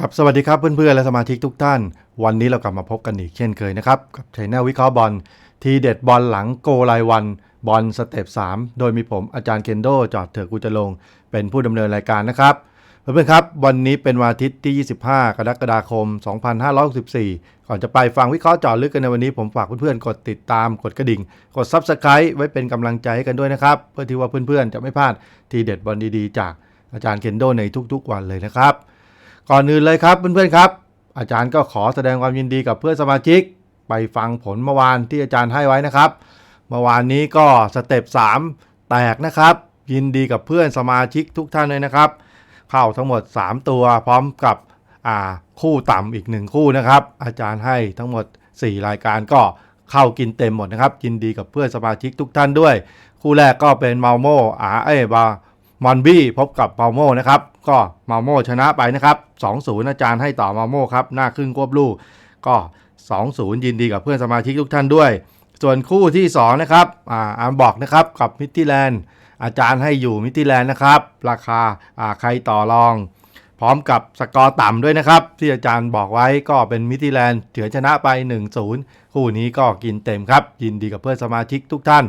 ครับสวัสดีครับเพื่อนๆและสมาชิกทุกท่าน วันนี้เรากลับมาพบกันอีกเช่นเคยนะครับ กับชแนลวิเคราะห์บอลทีเด็ดบอลหลังโกรายวันบอลสเต็ป3โดยมีผมอาจารย์เคนโดจอดเถือกกุจลง เป็นผู้ดำเนินรายการนะครับเพื่อนๆครับ วันนี้เป็นวันอาทิตย์ที่ 25 กรกฎาคม 2564 ก่อนจะไปฟังวิเคราะห์เจาะลึกกันในวันนี้ผมฝากเพื่อนๆ กดติดตามกดกระดิ่ง กด Subscribe ไว้เป็นกำลังใจให้กันด้วยนะครับ เพื่อที่ว่าเพื่อนๆ จะไม่พลาดทีเด็ดบอลดีๆ จากอาจารย์เคนโดในทุกๆวันเลยนะครับ ก่อนอื่นเลยครับเพื่อนๆครับ อาจารย์ก็ขอแสดงความยินดีกับเพื่อนสมาชิก ไปฟังผลเมื่อวานที่อาจารย์ให้ไว้นะครับ เมื่อวานนี้ก็สเต็ป3แตกนะครับ ยินดีกับเพื่อนสมาชิกทุกท่านเลยนะครับ เข้าทั้งหมด 3 ตัวพร้อมกับคู่ต่ำอีก 1 คู่นะครับ อาจารย์ให้ทั้งหมด 4 รายการก็เข้ากินเต็มหมดนะครับยินดีกับเพื่อนสมาชิกทุกท่านด้วย คู่แรกก็เป็นเมาโมอาเอบา มอนบี้พบกับเมาโมนะครับ ก็เมาโมชนะไปนะครับ2-0อาจารย์ให้ต่อเมาโมครับ หน้าครึ่งควบลูกก็ 2-0 ยินดีกับเพื่อนสมาชิกทุกท่านด้วย ส่วนคู่ที่ 2 นะครับอ่าอาร์มบอกนะครับ กับมิตติแลนด์อาจารย์ให้อยู่มิตติแลนด์นะครับ ราคาอ่าใครต่อรอง พร้อมกับสกอร์ต่ำด้วยนะครับ ที่อาจารย์บอกไว้ก็เป็นมิตติแลนด์เฉือชนะไป 1-0 คู่นี้ก็กินเต็มครับ ยินดีกับเพื่อนสมาชิกทุกท่าน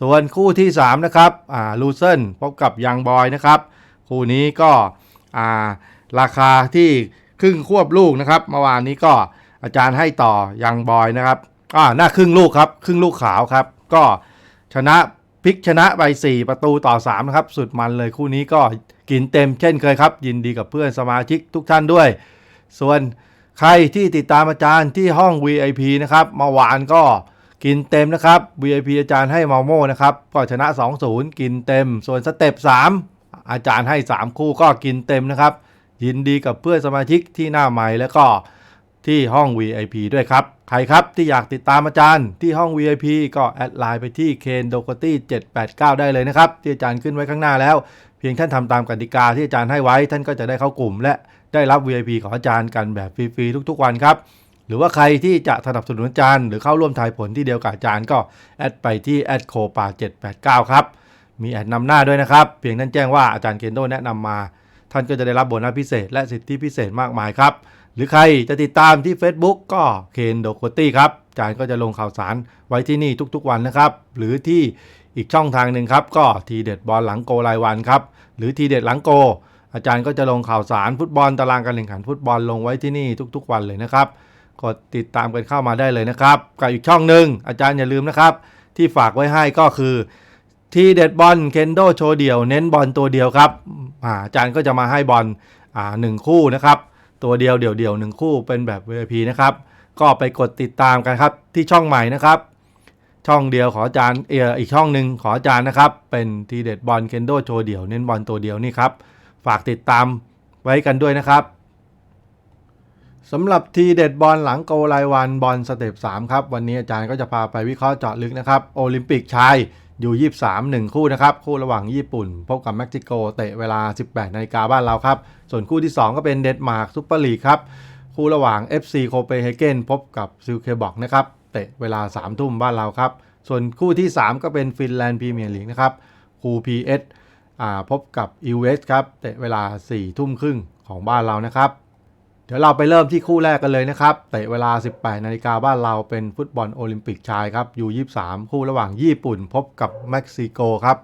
ส่วนคู่ที่ 3 นะครับอ่าลูเซนพบกับยังบอยนะครับ คู่นี้ก็อ่าราคาที่ครึ่งควบลูกนะครับ เมื่อวานนี้ก็อาจารย์ให้ต่อยังบอยนะครับอ่าหน้าครึ่งลูกครับครึ่งลูกขาวครับ ก็ชนะพลิกชนะไป 4 ประตูต่อ3นะครับ สุดมันเลยคู่นี้ก็กินเต็มเช่นเคยครับ ยินดีกับเพื่อนสมาชิกทุกท่านด้วย ส่วนใครที่ติดตามอาจารย์ที่ห้อง VIP นะครับเมื่อวานก็ กินเต็มนะครับ VIP อาจารย์ให้มาโมนะครับ ก็ชนะ 2-0 กินเต็ม ส่วนสเต็ป3 อาจารย์ให้ 3 คู่ก็กินเต็มนะครับ ยินดีกับเพื่อนสมาชิกที่หน้าใหม่แล้วก็ที่ห้อง VIP ด้วยครับ ใครครับที่อยากติดตามอาจารย์ที่ห้อง VIP ก็แอดไลน์ไปที่เคนโดโกตี้789 ได้เลยนะครับ ที่อาจารย์ขึ้นไว้ข้างหน้าแล้ว เพียงท่านทำตามกติกาที่อาจารย์ให้ไว้ ท่านก็จะได้เข้ากลุ่ม และได้รับ VIP ของอาจารย์กันแบบฟรีๆทุก ๆ วันครับ หรือว่าใครที่จะสนับสนุนอาจารย์ หรือเข้าร่วมทายผลที่เดียวกับอาจารย์ก็แอดไปที่แอดโคปา789 ครับ มีแอดนำหน้าด้วยนะครับ เพียงท่านแจ้งว่าอาจารย์เคนโดแนะนำมา ท่านก็จะได้รับโบนัสพิเศษ และสิทธิพิเศษมากมายครับ หรือใครจะติดตามที่ Facebook ก็เคนโดโคตี้ครับอาจารย์ก็จะลงข่าวสารไว้ที่นี่ทุกๆวันนะครับ หรือที่อีกช่องทางหนึ่งครับก็ทีเด็ดบอลหลังโกรายวันครับหรือทีเด็ดหลังโก อาจารย์ก็จะลงข่าวสารฟุตบอลตารางการแข่งขันฟุตบอลลงไว้ที่นี่ทุกๆวันเลยนะครับ กดติดตามกันเข้ามาได้เลยนะครับกับอีกช่องหนึ่งอาจารย์อย่าลืมนะครับ ที่ฝากไว้ให้ก็คือทีเด็ดบอลเคนโดโชว์เดี่ยว เน้นบอลตัวเดียวครับอาอาจารย์ก็จะมาให้บอลอ่าหนึ่งคู่นะครับ ตัวเดียวเดี่ยวเดี่ยวหนึ่งคู่เป็นแบบ VIP นะครับ ก็ไปกดติดตามกันครับที่ช่องใหม่นะครับ ช่องเดียวขออาจารย์เอออีกช่องหนึ่งขออาจารย์นะครับ เป็นทีเด็ดบอลเคนโดโชว์เดี่ยวเน้นบอลตัวเดียวนี่ครับ ฝากติดตามไว้กันด้วยนะครับ สำหรับทีเด็ดบอลหลังโกรายวันบอลสเต็ป3ครับ วันนี้อาจารย์ก็จะพาไปวิเคราะห์เจาะลึกนะครับ โอลิมปิกชายอยู่ 23 1 คู่นะครับ คู่ระหว่างญี่ปุ่น พบกับเม็กซิโกเตะเวลา 18นาฬิกาบ้านเราครับ ส่วนคู่ที่ 2 ก็เป็นเดนมาร์กซุปเปอร์ลีกครับ คู่ระหว่าง FC โคเปนเฮเกนพบกับซิลเคบอกนะครับเตะเวลา 3 ทุ่มบ้านเราครับ ส่วนคู่ที่ 3 ก็เป็นฟินแลนด์พรีเมียร์ลีกนะครับคู่ PS อ่าพบกับ e w s ครับเตะเวลา4ทุ่มครึ่งของบ้านเรานะครับ เดี๋ยวเราไปเริ่มที่คู่แรกกันเลยนะครับเตะเวลา 18 นาฬิกาบ้านเราเป็นฟุตบอลโอลิมปิกชายครับยู่23 คู่ระหว่างญี่ปุ่นพบกับเม็กซิโกครับ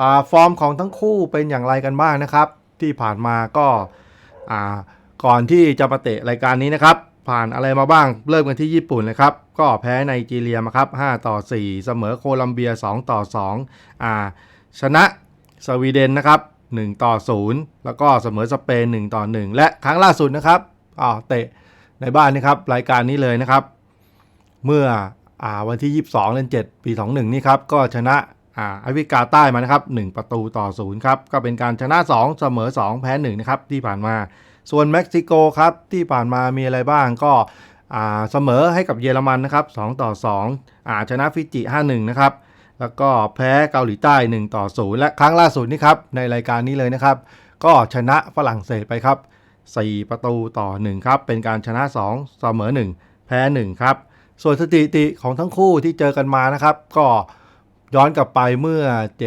อฟอร์มของทั้งคู่เป็นอย่างไรกันบ้างนะครับ ที่ผ่านมาก็ก่อนที่จะมาเตะรายการนี้นะครับ ผ่านอะไรมาบ้างเริ่มกันที่ญี่ปุ่นเลยครับ ก็แพ้ไนจีเรียมาครับ 5 ต่อ 4 เสมอโคลัมเบีย 2 ต่อ2อ่าชนะสวีเดนนะครับ 1 ต่อ 0 แล้วก็เสมอสเปน 1 ต่อ 1 และครั้งล่าสุดนะครับอ่าเตะในบ้านนะครับรายการนี้เลยนะครับ เมื่ออวันที่ 22เดือน7ปี 21 นี่ครับก็ชนะอาอฟริกาใต้มานะครับ 1 ประตูต่อ 0 ครับ ก็เป็นการชนะ 2 เสมอ 2 แพ้ 1 นะครับ ที่ผ่านมา ส่วนเม็กซิโกครับ ที่ผ่านมามีอะไรบ้างก็เสมอให้กับเยอรมันนะครับ 2 ต่อ2อาชนะฟิจิ 5-1 นะครับ แล้วก็แพ้เกาหลีใต้ 1 ต่อ 0 และครั้งล่าสุดนี่ครับ ในรายการนี้เลยนะครับ ก็ชนะฝรั่งเศสไปครับ 4 ประตูต่อ 1 ครับ เป็นการชนะ 2 เสมอ 1 แพ้ 1 ครับ ส่วนสถิติของทั้งคู่ที่เจอกันมานะครับ ก็ย้อนกลับไปเมื่อ 7เ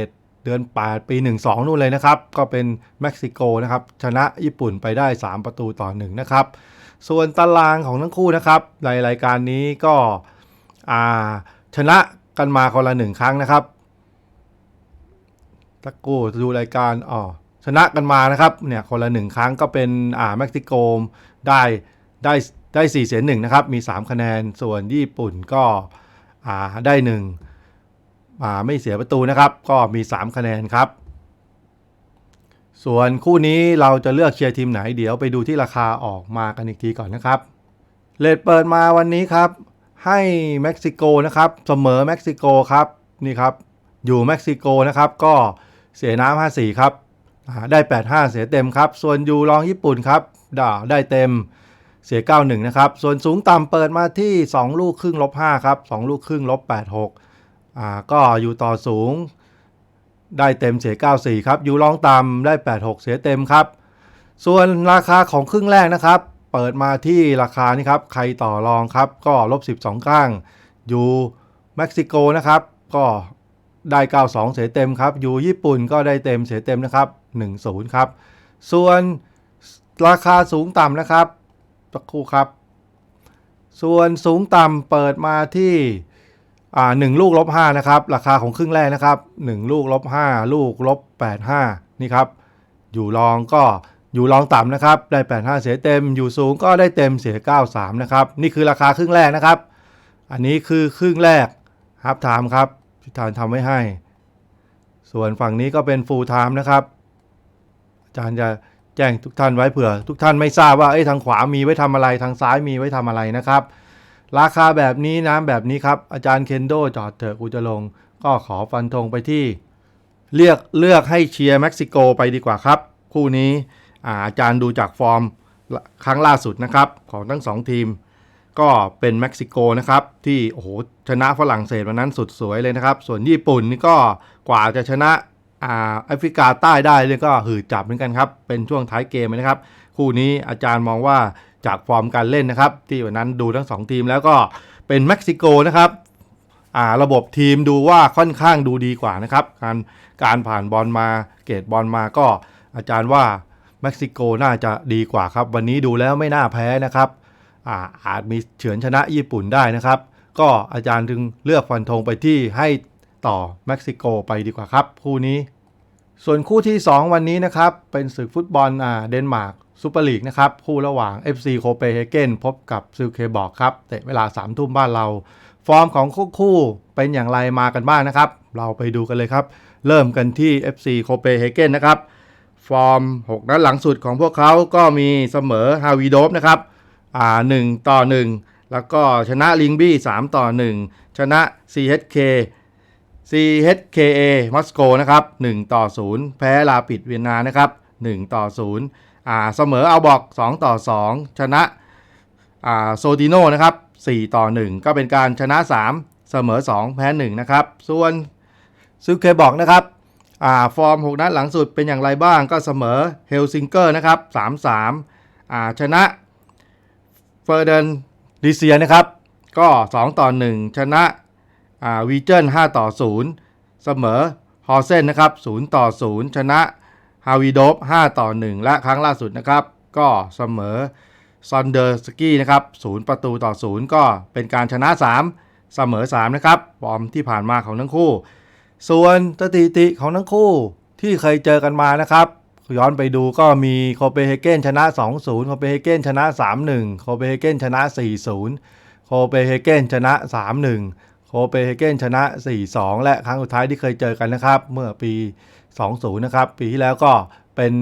เดือน 8 ปี 12 นู่นเลยนะครับ ก็เป็นเม็กซิโกนะครับ ชนะญี่ปุ่นไปได้ 3 ประตูต่อ 1 นะครับ ส่วนตารางของทั้งคู่นะครับในรายการนี้ก็ชนะ กันมาคนละหนึ่งครั้งนะครับตะกูดูรายการอ๋อชนะกันมานะครับเนี่ยคนละหนึ่งครั้งก็เป็นอ่าเม็กซิโกได้ได้ได้4เสียหนึ่งนะครับมี 3 คะแนนส่วนญี่ปุ่นก็อ่าได้1อ่าไม่เสียประตูนะครับ ก็มี 3 คะแนนครับ ส่วนคู่นี้เราจะเลือกเชียร์ทีมไหนเดี๋ยวไปดูที่ราคาออกมากันอีกทีก่อนนะครับเลทเปิดมาวันนี้ครับ ให้เม็กซิโกนะครับเสมอเม็กซิโกครับนี่ครับอยู่เม็กซิโกนะครับก็เสียน้ำ54ครับได้ 85 เสียเต็มครับ ส่วนอยู่รองญี่ปุ่นครับด่าได้เต็มเสีย 91 นะครับ ส่วนสูงต่ำเปิดมาที่ 2 ลูกครึ่งลบ5ครับ 2 ลูกครึ่งลบ86อ่าก็อยู่ต่อสูงได้เต็มเสีย 94 ครับ อยู่รองต่ำได้ 86 เสียเต็มครับ ส่วนราคาของครึ่งแรกนะครับ ปิดมาที่ราคานี่ครับ ใครต่อรองครับ ก็ลบ 12ข้าง อยู่เม็กซิโกนะครับ ก็ได้ 92 เสียเต็มครับ อยู่ญี่ปุ่นก็ได้เต็มเสียเต็มนะครับ 10 ครับ ส่วนราคาสูงต่ำนะครับสักครู่ครับ ส่วนสูงต่ำเปิดมาที่อ่าหนึ่งลูกลบห้านะครับ ราคาของครึ่งแรกนะครับหนึ่งลูกลบห้าลูกลบแปดห้านี่ครับ อยู่รองก็ อยู่รองต่ำนะครับได้แปดห้าเสียเต็ม อยู่สูงก็ได้เต็มเสียเก้าสามนะครับ นี่คือราคาครึ่งแรกนะครับ อันนี้คือครึ่งแรกฮับไทม์ครับที่ทานทำไว้ให้ ส่วนฝั่งนี้ก็เป็นฟูลไทม์นะครับ อาจารย์จะแจ้งทุกท่านไว้เผื่อ ทุกท่านไม่ทราบว่าเอ้ทางขวามีไว้ทำอะไรทางซ้ายมีไว้ทำอะไรนะครับ ราคาแบบนี้น้ำแบบนี้ครับ อาจารย์เคนโดจอดเถอะกูจะลง ก็ขอฟันธงไปที่ เลือกเลือกให้เชียร์เม็กซิโกไปดีกว่าครับ คู่นี้ อาจารย์ดูจากฟอร์มครั้งล่าสุดนะครับของทั้งสองทีม ก็เป็นเม็กซิโกนะครับที่โอ้โหชนะฝรั่งเศสวันนั้นสุดสวยเลยนะครับ ส่วนญี่ปุ่นนี่ก็กว่าจะชนะอ่าแอฟริกาใต้ได้เนี่ยก็หืดจับเหมือนกันครับเป็นช่วงท้ายเกมนะครับ คู่นี้อาจารย์มองว่าจากฟอร์มการเล่นนะครับ ที่วันนั้นดูทั้งสองทีมแล้วก็เป็นเม็กซิโกนะครับ่าระบบทีมดูว่าค่อนข้างดูดีกว่านะครับ การการผ่านบอลมาเกตบอลมาก็อาจารย์ว่า ม็กซิโกน่าจะดีกว่าครับ วันนี้ดูแล้วไม่น่าแพ้นะครับอาอาจมีเฉือนชนะญี่ปุ่นได้นะครับ ก็อาจารย์จึงเลือกฟันธงไปที่ให้ต่อเม็กซิโกไปดีกว่าครับ คู่นี้ ส่วนคู่ที่ 2 วันนี้นะครับ เป็นศึกฟุตบอลอ่าเดนมาร์กซูเปอร์ลีกนะครับ คู่ระหว่าง FC โคเปเฮเกนพบกับซิลเคบอกครับเตะเวลา3ามทุ่มบ้านเรา ฟอร์มของคู่คู่เป็นอย่างไรมากันบ้างนะครับ เราไปดูกันเลยครับ เริ่มกันที่ FC โคเปเฮเกนนะครับ ฟอร์ม 6 นัดหลังสุดของพวกเขาก็มีเสมอฮาวีโดฟนะครับอ่า1ต่อ 1 แล้วก็ชนะลิงบี้ 3 ต่อ 1 ชนะ CHK CHKA มอสโกนะครับ1ต่อ 0 แพ้ลาปิดเวียนนานะครับ1ต่อ 0 อ่าเสมอเอาบอก 2 ต่อ 2 ชนะอ่าโซติโนนะครับ4 ต่อ 1 ก็เป็นการชนะ 3 เสมอ 2 แพ้ 1 นะครับ ส่วนซึเคบอกนะครับ อ่าฟอร์ม 6 นัดหลังสุดเป็นอย่างไรบ้างก็เสมอเฮลซิงเกอร์นะครับ3-3อ่าชนะเฟอร์เดนดิเซียนะครับ ก็ 2 ต่อ 1 ชนะอ่าวีเจน5ต่อ 0 เสมอฮอเซนนะครับ0ต่อ 0 ชนะฮาวีโดฟ5ต่อ 1 และครั้งล่าสุดนะครับ ก็เสมอซอนเดอร์สกี้นะครับ0ประตูต่อ 0 ก็เป็นการชนะ 3 เสมอ 3 นะครับฟอร์มที่ผ่านมาของทั้งคู่ ส่วนสถิติของทั้งคู่ที่เคยเจอกันมานะครับ ย้อนไปดูก็มีโคเปเฮเกนชนะ 2-0 โคเปเฮเกนชนะ 3-1 โคเปเฮเกนชนะ 4-0 โคเปเฮเกนชนะ 3-1 โคเปเฮเกนชนะ 4-2 และครั้งสุดท้ายที่เคยเจอกันนะครับ เมื่อปี 20 นะครับ ปีที่แล้วก็เป็น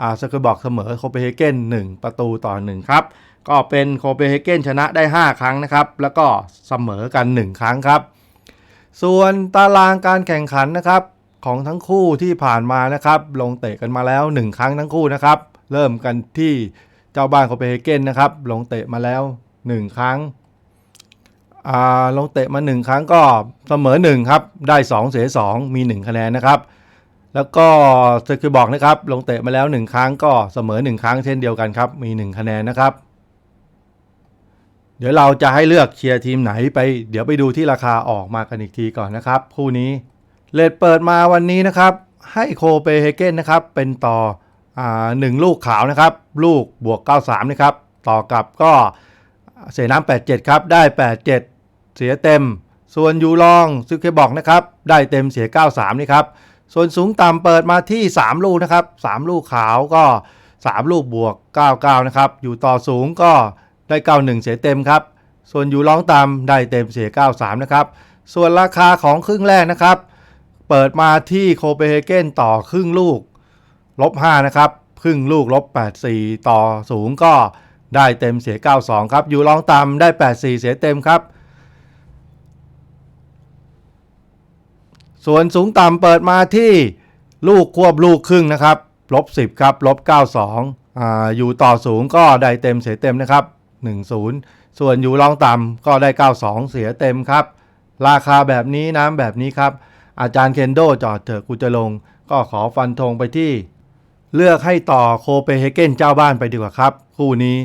อ่าสกบอกเสมอโคเปเฮเกน1 ประตูต่อ 1 ครับ ก็เป็นโคเปเฮเกนชนะได้ 5 ครั้งนะครับ แล้วก็เสมอกัน 1 ครั้งครับ ส่วนตารางการแข่งขันนะครับของทั้งคู่ที่ผ่านมานะครับ ลงเตะกันมาแล้ว 1 ครั้งทั้งคู่นะครับ เริ่มกันที่เจ้าบ้านโคเปนเฮเกนนะครับ ลงเตะมาแล้ว 1 ครั้งอ่าลงเตะมา 1 ครั้งก็เสมอ 1 ครับ ได้ 2 เสีย 2 มี 1 คะแนนนะครับ แล้วก็จะคือบอกนะครับ ลงเตะมาแล้ว 1 ครั้งก็เสมอ 1 ครั้งเช่นเดียวกันครับ มี 1 คะแนนนะครับ เดี๋ยวเราจะให้เลือกเชียร์ทีมไหนไป เดี๋ยวไปดูที่ราคาออกมากันอีกทีก่อนนะครับคู่นี้เลดเปิดมาวันนี้นะครับ ให้โคเปนเฮเกนนะครับ เป็นต่ออหนึ่งลูกขาวนะครับ ลูกบวก 93 นะครับ ต่อกับก็เสียน้ำ87 ครับ ได้ 87 เสียเต็ม ส่วนยูลองซึเคบอกนะครับ ได้เต็มเสีย 93 นี่ครับ ส่วนสูงต่ำเปิดมาที่ 3 ลูกนะครับ 3 ลูกขาวก็ 3 ลูกบวก 99 นะครับ อยู่ต่อสูงก็ ได้ 91 เสียเต็มครับ ส่วนอยู่ร้องต่ำได้เต็มเสีย 93 นะครับ ส่วนราคาของครึ่งแรกนะครับ เปิดมาที่โคเปนเฮเกนต่อครึ่งลูกลบ5นะครับครึ่งลูกลบ84 ต่อสูงก็ได้เต็มเสีย 92 ครับ อยู่รองต่ำได้ 84 เสียเต็มครับ ส่วนสูงต่ำเปิดมาที่ลูกควบลูกครึ่งนะครับลบ10 ครับลบ92อ่าอยู่ต่อสูงก็ได้เต็มเสียเต็มนะครับ 10 ส่วนอยู่รองต่ำก็ได้ 92 เสียเต็มครับ ราคาแบบนี้น้ำแบบนี้ครับ อาจารย์เคนโดจอดเถอะกูจะลง ก็ขอฟันธงไปที่ เลือกให้ต่อโคเปนเฮเกนเจ้าบ้านไปดีกว่าครับ คู่นี้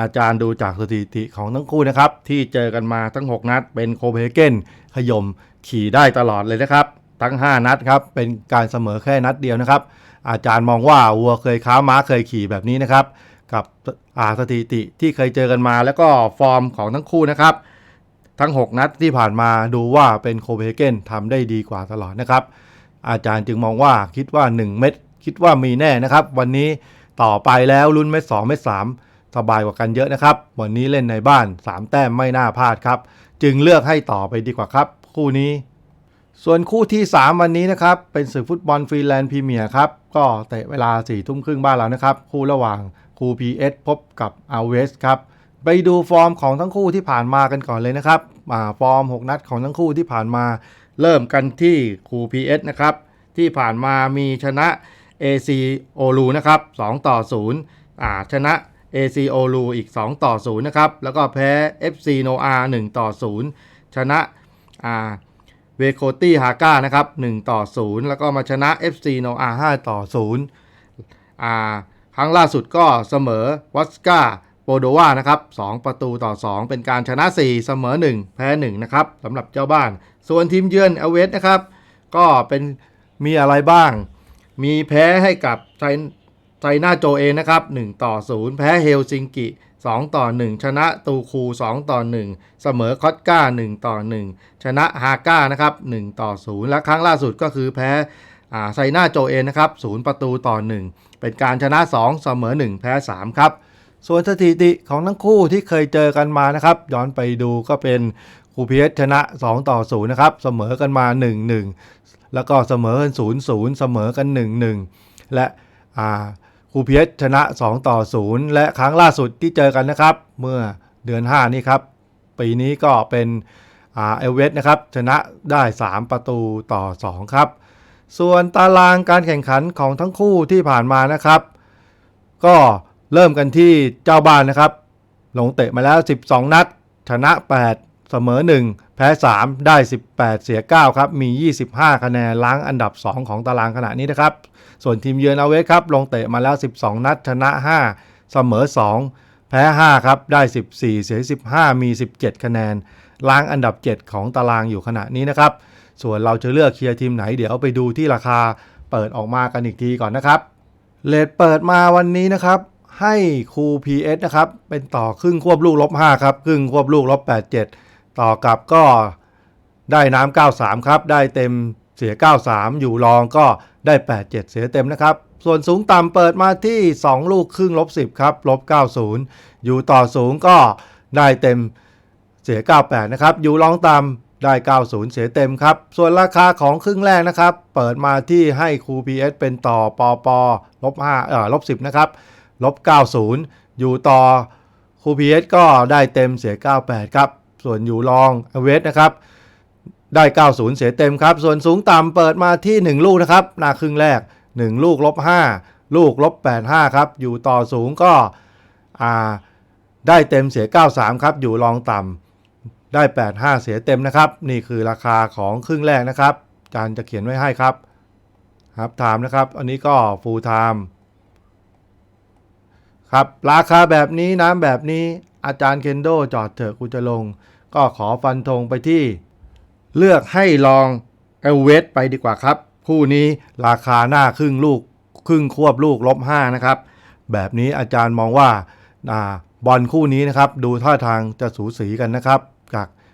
อาจารย์ดูจากสถิติของทั้งคู่นะครับ ที่เจอกันมาทั้ง 6 นัด เป็นโคเปนเฮเกนขยมขี่ได้ตลอดเลยนะครับ ทั้ง 5 นัดครับ เป็นการเสมอแค่นัดเดียวนะครับ อาจารย์มองว่าวัวเคยค้าม้าเคยขี่แบบนี้นะครับ กับ สถิติที่เคยเจอกันมาแล้วก็ฟอร์มของทั้งคู่นะครับ ทั้ง 6 นัดที่ผ่านมาดูว่าเป็นโคเปนเฮเกนทำได้ดีกว่าตลอดนะครับ อาจารย์จึงมองว่าคิดว่า 1 เม็ดคิดว่ามีแน่นะครับ วันนี้ต่อไปแล้วลุ้นเม็ด2เม็ด3สบายกว่ากันเยอะนะครับ วันนี้เล่นในบ้าน 3 แต้มไม่น่าพลาดครับ จึงเลือกให้ต่อไปดีกว่าครับ คู่นี้ ส่วนคู่ที่ 3 วันนี้นะครับ เป็นศึกฟุตบอลฟรีแลนด์พรีเมียร์ครับ ก็เตะเวลา4ี่ทุ่มครึ่งบ้านเรานะครับ คู่ระหว่าง คูพีเอสพบกับอาเวสครับ ไปดูฟอร์มของทั้งคู่ที่ผ่านมากันก่อนเลยนะครับอ่าฟอร์ม 6 นัดของทั้งคู่ที่ผ่านมา เริ่มกันที่คูพีเอสนะครับ ที่ผ่านมามีชนะ AC โอลูนะครับ2ต่อ0อ่าชนะ AC โอลูอีก 2 ต่อ0นะครับ แล้วก็แพ้ FC โนอา1ต่อ0ชนะอ่าเวโคตี้ฮาก้านะครับ1ต่อ0แล้วก็มาชนะ FC โนอา5ต่อ0อ่า ครั้งล่าสุดก็เสมอวัสกาโปโดวานะครับ 2 ประตูต่อ 2 เป็นการชนะ 4 เสมอ 1 แพ้ 1 นะครับสำหรับเจ้าบ้าน ส่วนทีมเยือนเอเวสนะครับ ก็เป็นมีอะไรบ้าง มีแพ้ให้กับไทไทน่าโจเองนะครับ 1 ต่อ 0 แพ้เฮลซิงกิ 2 ต่อ 1 ชนะตูคู 2 ต่อ 1 เสมอคอตก้า1 ต่อ 1 ชนะฮาก้านะครับ 1 ต่อ 0 และครั้งล่าสุดก็คือแพ้ ไซน่าโจเอนนะครับ0ประตูต่อ 1 เป็นการชนะ 2 เสมอ 1 แพ้ 3 ครับ ส่วนสถิติของทั้งคู่ที่เคยเจอกันมานะครับ ย้อนไปดูก็เป็นครูเพียสชนะ 2 ต่อ 0 นะครับ เสมอกันมา 1-1 แล้วก็เสมอกัน 0-0 เสมอกัน 1-1 และครูเพียสชนะ 2 ต่อ 0 และครั้งล่าสุดที่เจอกันนะครับ เมื่อเดือน 5 นี้ครับ ปีนี้ก็เป็นเอลเวสนะครับ ชนะได้ 3 ประตูต่อ 2 ครับ ส่วนตารางการแข่งขันของทั้งคู่ที่ผ่านมานะครับ ก็เริ่มกันที่เจ้าบ้านนะครับ ลงเตะมาแล้ว 12 นัด ชนะ 8 เสมอ 1 แพ้ 3 ได้ 18 เสีย 9 ครับ มี 25 คะแนนล้างอันดับ 2 ของตารางขณะนี้นะครับ ส่วนทีมเยือนเอาเวสครับ ลงเตะมาแล้ว 12 นัด ชนะ 5 เสมอ 2 แพ้ 5 ครับ ได้ 14 เสีย 15 มี 17 คะแนน ล้างอันดับ 7 ของตารางอยู่ขณะนี้นะครับ ส่วนเราจะเลือกเชียร์ทีมไหนเดี๋ยวไปดูที่ราคาเปิดออกมากันอีกทีก่อนนะครับเลทเปิดมาวันนี้นะครับ ให้ครู PS นะครับ เป็นต่อครึ่งควบลูกลบ5ครับ ครึ่งควบลูกลบ87 ต่อกับก็ได้น้ำ93 ครับ ได้เต็มเสีย 93 อยู่รองก็ได้ 87 เสียเต็มนะครับ ส่วนสูงต่ำเปิดมาที่ 2 ลูกครึ่งลบ10 ครับลบ90 อยู่ต่อสูงก็ได้เต็มเสีย 98 นะครับ อยู่รองต่ำ ได้ 90 เสียเต็มครับ ส่วนราคาของครึ่งแรกนะครับ เปิดมาที่ให้ครู PS เป็นต่อปอปอลบ5เอ่อลบ10 นะครับ ลบ 90 อยู่ต่อครูพีเอสก็ได้เต็มเสีย 98 ครับ ส่วนอยู่รองเวสนะครับได้ 90 เสียเต็มครับ ส่วนสูงต่ำเปิดมาที่ 1 ลูกนะครับหน้าครึ่งแรก 1 ลูกลบ5ลูกลบ85 ครับ อยู่ต่อสูงก็อ่าได้เต็มเสีย 93 ครับ อยู่รองต่ำ ได้ 85 เสียเต็มนะครับ นี่คือราคาของครึ่งแรกนะครับอาจารจะเขียนไว้ให้ครับครับไทม์นะครับ อันนี้ก็ฟูลไทม์ครับ ราคาแบบนี้น้ำแบบนี้อาจารย์เคนโดจอดเถอะกูจะลง ก็ขอฟันธงไปที่ เลือกให้ลองเอลเวสไปดีกว่าครับ คู่นี้ราคาหน้าครึ่งลูก ครึ่งควบลูกลบ5นะครับ แบบนี้อาจารย์มองว่าอ่าบอลคู่นี้นะครับ ดูท่าทางจะสูสีกันนะครับ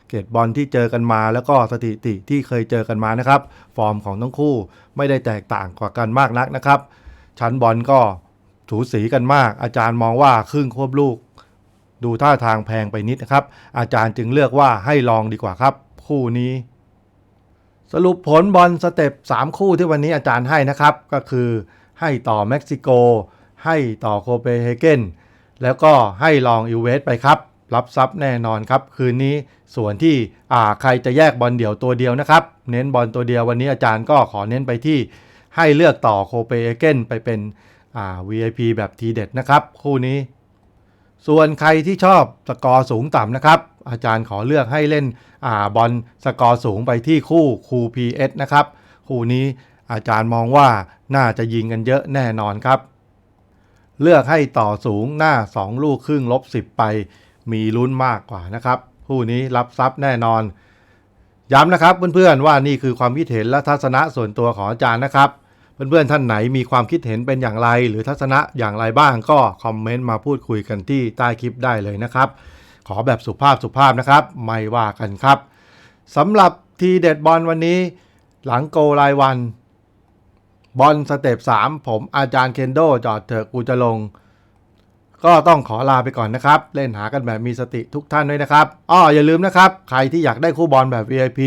เกรดบอลที่เจอกันมาแล้วก็สถิติที่เคยเจอกันมานะครับ ฟอร์มของทั้งคู่ไม่ได้แตกต่างกว่ากันมากนักนะครับ ชั้นบอลก็สูสีกันมาก อาจารย์มองว่าครึ่งควบลูก ดูท่าทางแพงไปนิดนะครับ อาจารย์จึงเลือกว่าให้ลองดีกว่าครับ คู่นี้ สรุปผลบอลสเต็ป3 คู่ที่วันนี้อาจารย์ให้นะครับ ก็คือให้ต่อเม็กซิโก ให้ต่อโคเปนเฮเกนแล้วก็ให้ลองอิวเวสไปครับ รับทรัพย์แน่นอนครับ คืนนี้ส่วนที่อ่าใครจะแยกบอลเดี่ยวตัวเดียวนะครับ เน้นบอลตัวเดียววันนี้อาจารย์ก็ขอเน้นไปที่ให้เลือกต่อโคเปเฮเกนไปเป็นอ่า VIP แบบทีเด็ดนะครับ คู่นี้ ส่วนใครที่ชอบสกอร์สูงต่ำนะครับ อาจารย์ขอเลือกให้เล่นอ่าบอลสกอร์สูงไปที่คู่คู PS นะครับ คู่นี้อาจารย์มองว่าน่าจะยิงกันเยอะแน่นอนครับ เลือกให้ต่อสูงหน้า 2 ลูกครึ่งลบ 10 ไป มีลุ้นมากกว่านะครับคู่นี้รับทรัพย์แน่นอน ย้ำนะครับเพื่อนๆว่านี่คือความคิดเห็นและทัศนะส่วนตัวของอาจารย์นะครับ เพื่อนๆท่านไหนมีความคิดเห็นเป็นอย่างไร หรือทัศนะอย่างไรบ้างก็คอมเมนต์มาพูดคุยกันที่ใต้คลิปได้เลยนะครับ ขอแบบสุภาพสุภาพนะครับ ไม่ว่ากันครับสำหรับทีเด็ดบอลวันนี้ หลังโกรายวัน บอลสเต็ป3ผมอาจารย์เคนโดจอดเถอะกูจะลง ก็ต้องขอลาไปก่อนนะครับ เล่นหากันแบบมีสติทุกท่านด้วยนะครับอ้ออย่าลืมนะครับ ใครที่อยากได้คู่บอลแบบ VIP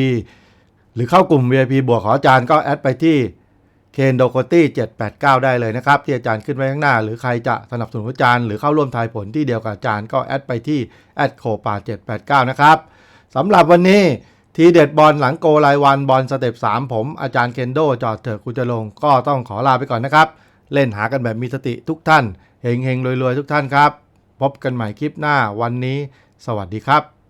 หรือเข้ากลุ่ม VIP บวกขออาจารย์ก็แอดไปที่เคนโดโคตี้789 ได้เลยนะครับ ที่อาจารย์ขึ้นไว้ข้างหน้า หรือใครจะสนับสนุนอาจารย์หรือเข้าร่วมทายผลที่เดียวกับอาจารย์ก็แอดไปที่แอดโคปา789 นะครับสำหรับวันนี้ทีเด็ดบอลหลังโกรายวันบอลสเต็ป3 ผมอาจารย์เคนโดจอดเถอะกูจะลงก็ต้องขอลาไปก่อนนะครับ เล่นหากันแบบมีสติทุกท่าน เฮงเฮงรวยๆ ทุกท่านครับ พบกันใหม่คลิปหน้าวันนี้ สวัสดีครับ